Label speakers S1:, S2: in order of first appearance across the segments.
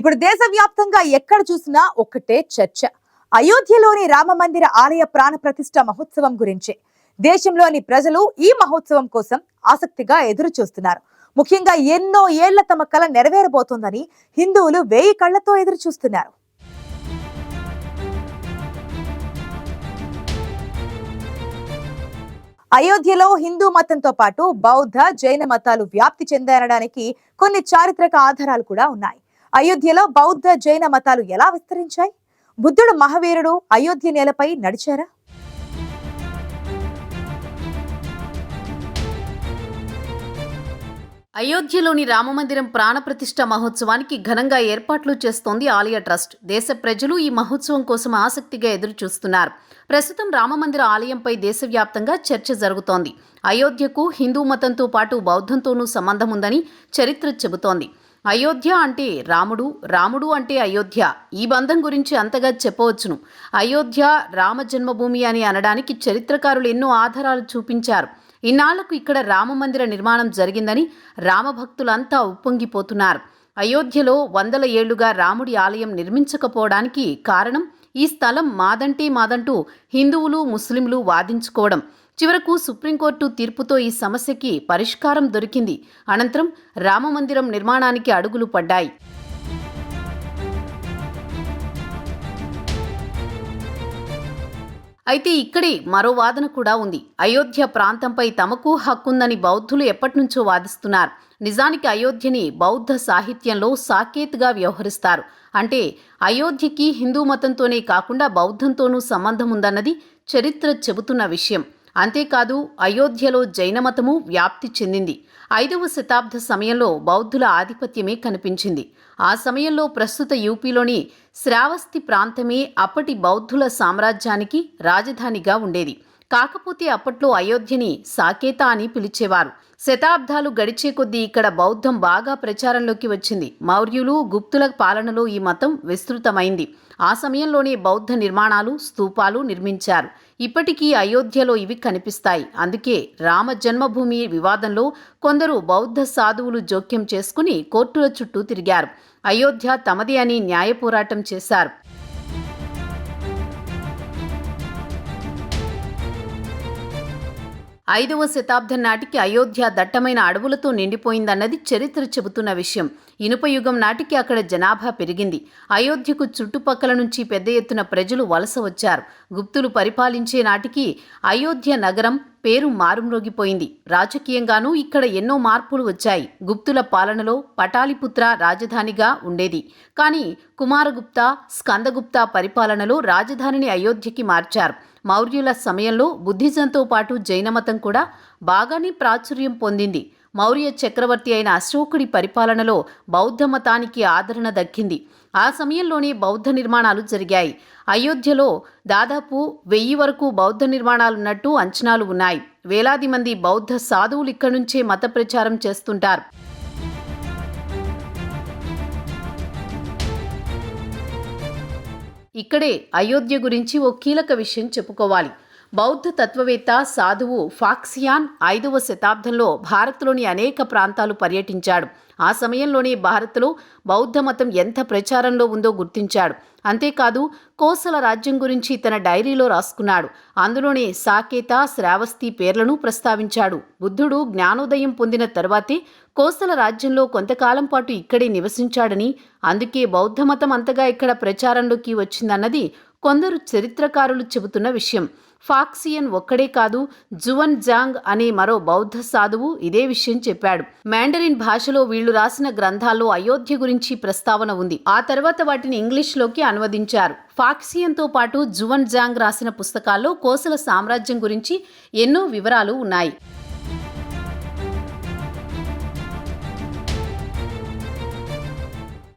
S1: ఇప్పుడు దేశవ్యాప్తంగా ఎక్కడ చూసినా ఒక్కటే చర్చ. అయోధ్యలోని రామ మందిర ఆలయ ప్రాణ ప్రతిష్ట మహోత్సవం గురించి. దేశంలోని ప్రజలు ఈ మహోత్సవం కోసం ఆసక్తిగా ఎదురు చూస్తున్నారు ముఖ్యంగా ఎన్నో ఏళ్ళ తమ కళ నెరవేరబోతోందని హిందువులు వేయి కళ్ళతో ఎదురు చూస్తున్నారు అయోధ్యలో హిందూ మతంతో పాటు బౌద్ధ జైన మతాలు వ్యాప్తి చెందనడానికి కొన్ని చారిత్రక ఆధారాలు కూడా ఉన్నాయి. అయోధ్యలో బౌద్ధ జైన మతాలు ఎలా విస్తరించాయి? బుద్ధుడు మహావీరుడు అయోధ్య నేలపై నడిచారా?
S2: అయోధ్యలోని రామమందిరం ప్రాణప్రతిష్ఠ మహోత్సవానికి ఘనంగా ఏర్పాట్లు చేస్తోంది ఆలయ ట్రస్ట్. దేశ ప్రజలు ఈ మహోత్సవం కోసం ఆసక్తిగా ఎదురు చూస్తున్నారు ప్రస్తుతం రామమందిర ఆలయంపై దేశవ్యాప్తంగా చర్చ జరుగుతోంది. అయోధ్యకు హిందూ మతంతో పాటు బౌద్ధంతోనూ సంబంధం ఉందని చరిత్ర చెబుతోంది. అయోధ్య అంటే రాముడు రాముడు అంటే అయోధ్య. ఈ బంధం గురించి అంతగా చెప్పవచ్చును. అయోధ్య రామ జన్మభూమి అని అనడానికి చరిత్రకారులు ఎన్నో ఆధారాలు చూపించారు. ఇన్నాళ్ళకు ఇక్కడ రామమందిర నిర్మాణం జరిగిందని రామభక్తులంతా ఉప్పొంగిపోతున్నారు. అయోధ్యలో వందల ఏళ్ళుగా రాముడి ఆలయం నిర్మించకపోవడానికి కారణం ఈ స్థలం మాదంటే మాదంటూ హిందువులు ముస్లింలు వాదించుకోవడం. చివరకు సుప్రీంకోర్టు తీర్పుతో ఈ సమస్యకి పరిష్కారం దొరికింది. అనంతరం రామమందిరం నిర్మాణానికి అడుగులు పడ్డాయి. అయితే ఇక్కడే మరో వాదన కూడా ఉంది. అయోధ్య ప్రాంతంపై తమకు హక్కుందని బౌద్ధులు ఎప్పటినుంచో వాదిస్తున్నారు. నిజానికి అయోధ్యని బౌద్ధ సాహిత్యంలో సాకేత్గా వ్యవహరిస్తారు. అంటే అయోధ్యకి హిందూ మతంతోనే కాకుండా బౌద్ధంతోనూ సంబంధం ఉందన్నది చరిత్ర చెబుతున్న విషయం. అంతేకాదు అయోధ్యలో జైన మతము వ్యాప్తి చెందింది. ఐదవ శతాబ్ద సమయంలో బౌద్ధుల ఆధిపత్యమే కనిపించింది. ఆ సమయంలో ప్రస్తుత యూపీలోని శ్రావస్తి ప్రాంతమే అప్పటి బౌద్ధుల సామ్రాజ్యానికి రాజధానిగా ఉండేది. కాకపోతే అప్పట్లో అయోధ్యని సాకేత అని పిలిచేవారు. శతాబ్దాలు గడిచే కొద్దీ ఇక్కడ బౌద్ధం బాగా ప్రచారంలోకి వచ్చింది. మౌర్యులు గుప్తుల పాలనలో ఈ మతం విస్తృతమైంది. ఆ సమయంలోనే బౌద్ధ నిర్మాణాలు స్తూపాలు నిర్మించారు. ఇప్పటికీ అయోధ్యలో ఇవి కనిపిస్తాయి. అందుకే రామ జన్మభూమి వివాదంలో కొందరు బౌద్ధ సాధువులు జోక్యం చేసుకుని కోర్టుల చుట్టూ తిరిగారు. అయోధ్య తమదే అని న్యాయ పోరాటం చేశారు. ఐదవ శతాబ్దం నాటికి అయోధ్య దట్టమైన అడవులతో నిండిపోయిందన్నది చరిత్ర చెబుతున్న విషయం. ఇనుప యుగం నాటికి అక్కడ జనాభా పెరిగింది. అయోధ్యకు చుట్టుపక్కల నుంచి పెద్ద ఎత్తున ప్రజలు వలస వచ్చారు. గుప్తులు పరిపాలించే నాటికి అయోధ్య నగరం పేరు మారుమ్రోగిపోయింది. రాజకీయంగానూ ఇక్కడ ఎన్నో మార్పులు వచ్చాయి. గుప్తుల పాలనలో పటాలిపుత్ర రాజధానిగా ఉండేది. కానీ కుమారగుప్త స్కందగుప్త పరిపాలనలో రాజధానిని అయోధ్యకి మార్చారు. మౌర్యుల సమయంలో బుద్ధిజంతో పాటు జైనమతం కూడా బాగానే ప్రాచుర్యం పొందింది. మౌర్య చక్రవర్తి అయిన అశోకుడి పరిపాలనలో బౌద్ధ మతానికి ఆదరణ దక్కింది. ఆ సమయంలోనే బౌద్ధ నిర్మాణాలు జరిగాయి. అయోధ్యలో దాదాపు వెయ్యి వరకు బౌద్ధ నిర్మాణాలున్నట్టు అంచనాలు ఉన్నాయి. వేలాది మంది బౌద్ధ సాధువులు ఇక్కడి నుంచే మత ప్రచారం చేస్తుంటారు. ఇక్కడే అయోధ్య గురించి ఓ కీలక విషయం చెప్పుకోవాలి. బౌద్ధ తత్వవేత్త సాధువు ఫాక్సియాన్ ఐదవ శతాబ్దంలో భారత్లోని అనేక ప్రాంతాలు పర్యటించాడు. ఆ సమయంలోనే భారత్లో బౌద్ధ మతం ఎంత ప్రచారంలో ఉందో గుర్తించాడు. అంతేకాదు కోసల రాజ్యం గురించి తన డైరీలో రాసుకున్నాడు. అందులోనే సాకేత శ్రావస్తి పేర్లను ప్రస్తావించాడు. బుద్ధుడు జ్ఞానోదయం పొందిన తర్వాతే కోసల రాజ్యంలో కొంతకాలం పాటు ఇక్కడే నివసించాడని అందుకే బౌద్ధ మతం అంతగా ఇక్కడ ప్రచారంలోకి వచ్చిందన్నది కొందరు చరిత్రకారులు చెబుతున్న విషయం. ఫాక్సియన్ ఒక్కడే కాదు జువన్ జాంగ్ అనే మరో బౌద్ధ సాధువు ఇదే విషయం చెప్పాడు. మ్యాండరిన్ భాషలో వీళ్ళు రాసిన గ్రంథాల్లో అయోధ్య గురించి ప్రస్తావన ఉంది. ఆ తర్వాత వాటిని ఇంగ్లీష్లోకి అనువదించారు. ఫాక్సియన్తో పాటు జువన్ జాంగ్ రాసిన పుస్తకాల్లో కోసల సామ్రాజ్యం గురించి ఎన్నో వివరాలు ఉన్నాయి.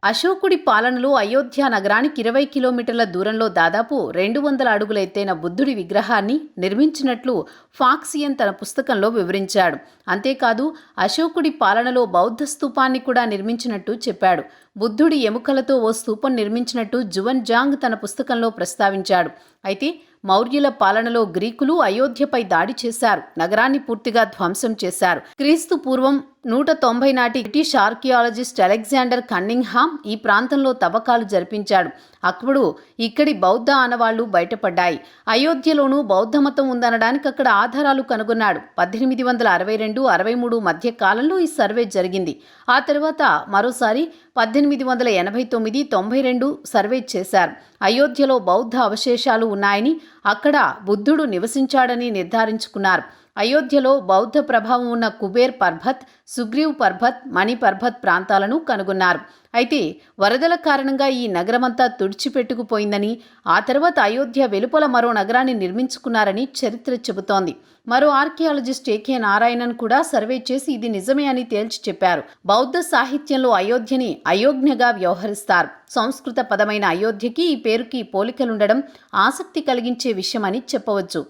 S2: అశోకుడి పాలనలో అయోధ్య నగరానికి ఇరవై కిలోమీటర్ల దూరంలో దాదాపు రెండు వందల అడుగుల ఎత్తైన బుద్ధుడి విగ్రహాన్ని నిర్మించినట్లు ఫాక్సియన్ తన పుస్తకంలో వివరించాడు. అంతేకాదు అశోకుడి పాలనలో బౌద్ధ స్తూపాన్ని కూడా నిర్మించినట్టు చెప్పాడు. బుద్ధుడి ఎముకలతో ఓ స్తూపం నిర్మించినట్టు జువన్ జాంగ్ తన పుస్తకంలో ప్రస్తావించాడు. అయితే మౌర్యుల పాలనలో గ్రీకులు అయోధ్యపై దాడి చేశారు. నగరాన్ని పూర్తిగా ధ్వంసం చేశారు. క్రీస్తు పూర్వం నూట తొంభై నాటి బ్రిటిష్ ఆర్కియాలజిస్ట్ అలెగ్జాండర్ కన్నింగ్హామ్ ఈ ప్రాంతంలో తవ్వకాలు జరిపించాడు. అప్పుడు ఇక్కడి బౌద్ధ ఆనవాళ్ళు బయటపడ్డాయి. అయోధ్యలోనూ బౌద్ధ మతం ఉందనడానికి అక్కడ ఆధారాలు కనుగొన్నాడు. పద్దెనిమిది వందల అరవై రెండు అరవై మూడు మధ్య కాలంలో ఈ సర్వే జరిగింది. ఆ తర్వాత మరోసారి పద్దెనిమిది వందల ఎనభై తొమ్మిది తొంభై రెండు సర్వే చేశారు. అయోధ్యలో బౌద్ధ అవశేషాలు ఉన్నాయని అక్కడ బుద్ధుడు నివసించాడని నిర్ధారించుకున్నారు. అయోధ్యలో బౌద్ధ ప్రభావం ఉన్న కుబేర్ పర్బత్ సుగ్రీవ్ పర్బత్ మణిపర్బత్ ప్రాంతాలను కనుగొన్నారు. అయితే వరదల కారణంగా ఈ నగరమంతా తుడిచిపెట్టుకుపోయిందని ఆ తర్వాత అయోధ్య వెలుపల మరో నగరాన్ని నిర్మించుకున్నారని చరిత్ర చెబుతోంది. మరో ఆర్కియాలజిస్ట్ ఏకే నారాయణన్ కూడా సర్వే చేసి ఇది నిజమే అని తేల్చి చెప్పారు. బౌద్ధ సాహిత్యంలో అయోధ్యని అయోజ్ఞగా వ్యవహరిస్తారు. సంస్కృత పదమైన అయోధ్యకి ఈ పేరుకి పోలికలుండడం ఆసక్తి కలిగించే విషయమని చెప్పవచ్చు.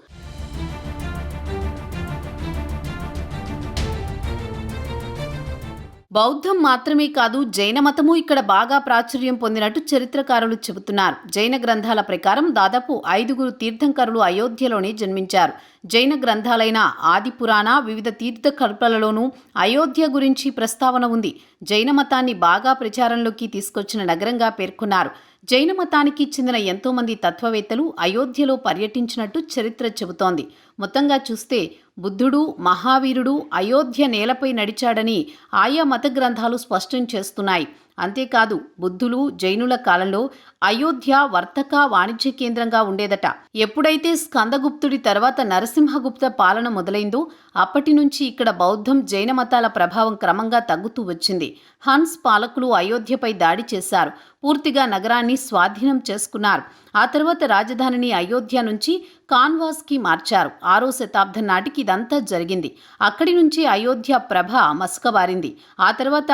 S2: బౌద్ధం మాత్రమే కాదు జైన మతము ఇక్కడ బాగా ప్రాచుర్యం పొందినట్టు చరిత్రకారులు చెబుతున్నారు. జైన గ్రంథాల ప్రకారం దాదాపు ఐదుగురు తీర్థంకరులు అయోధ్యలోనే జన్మించారు. జైన గ్రంథాలైన ఆది పురాణ వివిధ తీర్థ కల్పలలోనూ అయోధ్య గురించి ప్రస్తావన ఉంది. జైన మతాన్ని బాగా ప్రచారంలోకి తీసుకొచ్చిన నగరంగా పేర్కొన్నారు. జైన మతానికి చెందిన ఎంతోమంది తత్వవేత్తలు అయోధ్యలో పర్యటించినట్టు చరిత్ర చెబుతోంది. మొత్తంగా చూస్తే బుద్ధుడు మహావీరుడు అయోధ్య నేలపై నడిచాడని ఆయా మత గ్రంథాలు స్పష్టం చేస్తున్నాయి. అంతేకాదు బుద్ధులు జైనుల కాలంలో అయోధ్య వర్తక వాణిజ్య కేంద్రంగా ఉండేదట. ఎప్పుడైతే స్కందగుప్తుడి తర్వాత నరసింహగుప్త పాలన మొదలైందో అప్పటి నుంచి ఇక్కడ బౌద్ధం జైన మతాల ప్రభావం క్రమంగా తగ్గుతూ వచ్చింది. హన్స్ పాలకులు అయోధ్యపై దాడి చేశారు. పూర్తిగా నగరాన్ని స్వాధీనం చేసుకున్నారు. ఆ తర్వాత రాజధానిని అయోధ్య నుంచి కాన్వాస్కి మార్చారు. ఆరో శతాబ్దం నాటికి ఇదంతా జరిగింది. అక్కడి నుంచి అయోధ్య ప్రభ మసకబారింది ఆ తర్వాత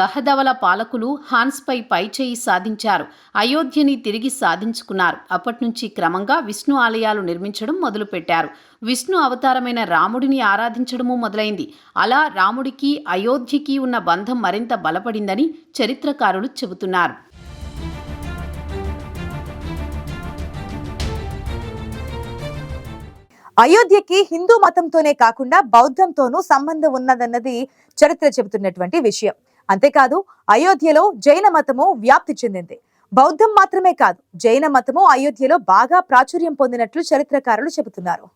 S2: గహదవల పాలకులు హాన్స్పై పైచేయి సాధించారు. అయోధ్యని తిరిగి సాధించుకున్నారు. అప్పటి నుంచి క్రమంగా విష్ణు ఆలయాలు నిర్మించడం మొదలుపెట్టారు. విష్ణు అవతారమైన రాముడిని ఆరాధించడము మొదలైంది. అలా రాముడికి అయోధ్యకి ఉన్న బంధం మరింత బలపడిందని చరిత్రకారులు చెబుతున్నారు.
S1: అయోధ్యకి హిందూ మతంతోనే కాకుండా బౌద్ధంతోనూ సంబంధం ఉన్నదన్నది చరిత్ర చెబుతున్నటువంటి విషయం. అంతేకాదు అయోధ్యలో జైన మతము వ్యాప్తి చెందింది. బౌద్ధం మాత్రమే కాదు జైన మతము అయోధ్యలో బాగా ప్రాచుర్యం పొందినట్లు చరిత్రకారులు చెబుతున్నారు.